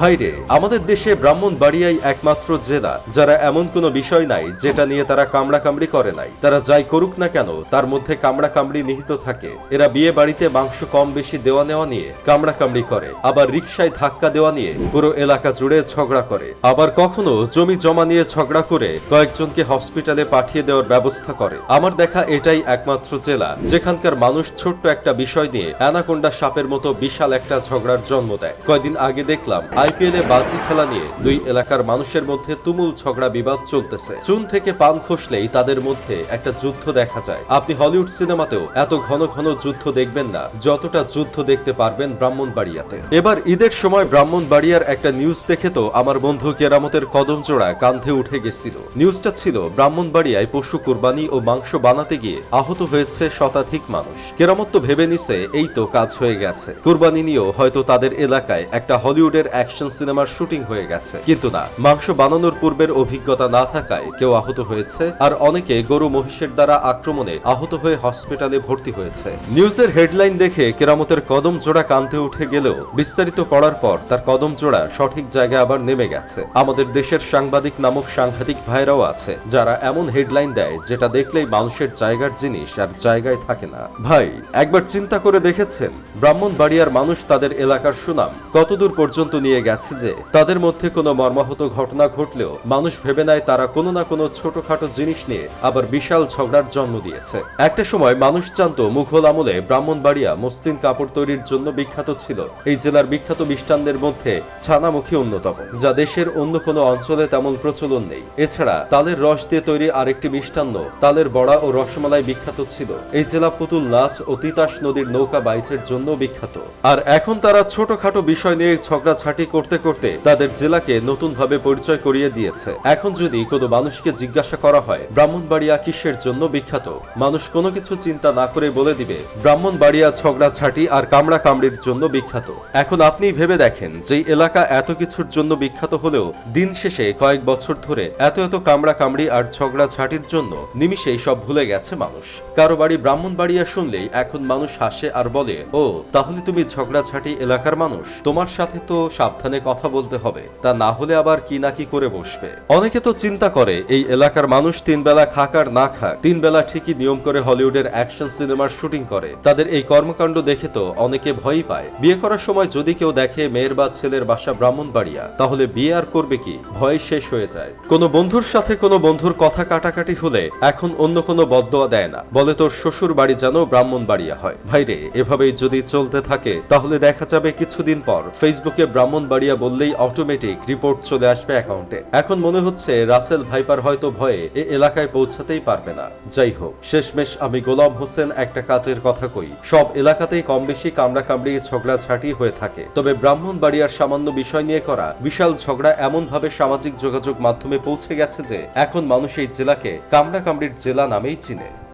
ভাইরে আমাদের দেশে ব্রাহ্মণবাড়িয়াই একমাত্র জেলা, যারা এমন কোনো বিষয় নাই যেটা নিয়ে তারা কামড়া কামড়ি করে নাই। তারা যাই করুক না কেন, তার মধ্যে কামড়া কামড়ি নিহিত থাকে। এরা বিয়ে বাড়িতে মাংস কম বেশি দেওয়া নেওয়া নিয়ে কামড়া কামড়ি করে, আবার রিকশায় ধাক্কা দেওয়া নিয়ে পুরো এলাকা জুড়ে ঝগড়া করে। আবার কখনো জমি জমা নিয়ে ঝগড়া করে কয়েকজনকে হসপিটালে পাঠিয়ে দেওয়ার ব্যবস্থা করে। আমার দেখা এটাই একমাত্র জেলা, যেখানকার মানুষ ছোট্ট একটা বিষয় নিয়ে অ্যানাকোন্ডা সাপের মতো বিশাল একটা ঝগড়ার জন্ম দেয়। কয়দিন আগে দেখলাম আইপিএল বাজি খেলা নিয়ে দুই এলাকার মানুষের মধ্যে তুমুল ঝগড়া বিবাদ চলতেছে। চুন থেকে পান খসলেই তাদের মধ্যে একটা যুদ্ধ দেখা যায়। আপনি হলিউড সিনেমাতেও এত ঘন ঘন যুদ্ধ দেখবেন না, যতটা যুদ্ধ দেখতে পারবেন ব্রাহ্মণবাড়িয়াতে। এবার ঈদের সময় ব্রাহ্মণবাড়িয়ার একটা নিউজ দেখে তো আমার বন্ধু কেরামতের কদম জোড়া কান্ধে উঠে গেছিল। নিউজটা ছিল, ব্রাহ্মণবাড়িয়ায় পশু কোরবানি ও মাংস বানাতে গিয়ে আহত হয়েছে শতাধিক মানুষ। কেরামত তো ভেবে নিছে, এই তো কাজ হয়ে গেছে। কোরবানি নিয়েও হয়তো তাদের এলাকায় একটা হলিউডের অ্যাকশন সিনেমার শুটিং হয়ে গেছে। কিন্তু না, মাংস বানানোর পূর্বের অভিজ্ঞতা না থাকায় কেউ আহত হয়েছে, আর অনেকে গরু মহিষের দ্বারা আক্রমণে আহত হয়ে হসপিটালে ভর্তি হয়েছে। নিউজের হেডলাইন দেখে কেরামতের কদম জোড়া কাঁদতে উঠে গেলেও বিস্তারিত পড়ার পর তার কদম জোড়া সঠিক জায়গায় আবার নেমে গেছে। আমাদের দেশের সাংবাদিক নামক সাংঘাতিক ভাইরাও আছে, যারা এমন হেডলাইন দেয় যেটা দেখলেই মানুষের জায়গার জিনিস আর জায়গায় থাকে না। ভাই, একবার চিন্তা করে দেখেছেন? ব্রাহ্মণবাড়িয়ার মানুষ তাদের এলাকার সুনাম কতদূর পর্যন্ত নিয়ে গেছে যে তাদের মধ্যে কোনো মর্মাহত ঘটনা ঘটলেও মানুষ ভেবে নেয় তারা কোনো না কোনো ছোটখাটো জিনিস নিয়ে আবার বিশাল ঝগড়ার জন্ম দিয়েছে। একটা সময় মানুষ জানত মুঘল আমলে ব্রাহ্মণবাড়িয়া মসলিন কাপড় তৈরির জন্য বিখ্যাত ছিল। এই জেলার বিখ্যাত মিষ্টান্নের মধ্যে ছানামুখী অন্যতম, যা দেশের অন্য কোনো অঞ্চলে তেমন প্রচলন নেই। এছাড়া তালের রস দিয়ে তৈরি আরেকটি মিষ্টান্ন, তালের বড়া ও রসমালাই বিখ্যাত ছিল। এই জেলা পুতুল নাচ ও তিতাস নদীর নৌকা বাইচের জন্য বিখ্যাত। আর এখন তারা ছোটখাটো বিষয় নিয়ে ঝগড়াঝাটি করতে করতে তাদের জেলাকে নতুন ভাবে পরিচয় করিয়ে দিয়েছে। এখন যদি কোনো মানুষকে জিজ্ঞাসা করা হয়, ব্রাহ্মণবাড়িয়া কিসের জন্য বিখ্যাত? মানুষ কোনো কিছু চিন্তা না করে বলে দিবে, ব্রাহ্মণবাড়িয়া ঝগড়াঝাটি আর কামড়া কামড়ির জন্য বিখ্যাত। এখন আপনি ভেবে দেখেন যে এলাকা এত কিছুর জন্য বিখ্যাত হলেও দিন শেষে কয়েক বছর ধরে এত এত কামড়া কামড়ি আর ঝগড়া ঝাঁটির জন্য নিমিষেই সব ভুলে গেছে মানুষ। কারও বাড়ি ব্রাহ্মণবাড়িয়া শুনলেই এখন মানুষ হাসে আর বলে, ও, তাহলে তুমি ঝগড়াঝাটি এলাকার মানুষ? তোমার সাথে তো সাবধানে কথা বলতে হবে, তা না হলে আবার কি না কি করে বসবে? অনেকে তো চিন্তা করে, এই এলাকার মানুষ তিন বেলা খাক আর না খাক। তিন বেলা ঠিকই নিয়ম করে হলিউডের অ্যাকশন সিনেমার শুটিং করে। তাদের এই কর্মকাণ্ড দেখে তো অনেকে ভয়ই পায়। বিয়ে করার সময় যদি কেউ দেখে মেয়ের বা ছেলের বাসা ব্রাহ্মণবাড়িয়া, তাহলে বিয়ে আর করবে কি? ভয় শেষ হয়ে যায়। কোনো বন্ধুর সাথে কোনো বন্ধুর কথা কাটাকাটি হলে এখন অন্য কোনো বদদোয়া দেয় না। বলে তোর শ্বশুর বাড়ি যেন ব্রাহ্মণবাড়িয়া হয়। ভাইরে, এভাবেই যদি চলতে থাকে, তাহলে দেখা যাবে কিছুদিন পর ফেসবুকে ব্রাহ্মণবাড়িয়া বললেই অটোমেটিক রিপোর্ট চলে আসবে অ্যাকাউন্টে এখন মনে হচ্ছে রাসেল ভাইপার হয়তো ভয়ে এ এলাকায় পৌঁছাতেই পারবে না। যাই হোক, শেষমেশ আমি গোলাম হোসেন একটা কাজের কথা কই। সব এলাকাতেই কম বেশি কামড়া কামড়ি ঝগড়া ঝাঁটি হয়ে থাকে। তবে ব্রাহ্মণবাড়িয়ার সামান্য বিষয় নিয়ে করা বিশাল ঝগড়া এমন ভাবে সামাজিক যোগাযোগ মাধ্যমে পৌঁছে গেছে যে এখন মানুষ এই জেলাকে কামড়া কামড়ির জেলা নামেই চিনে।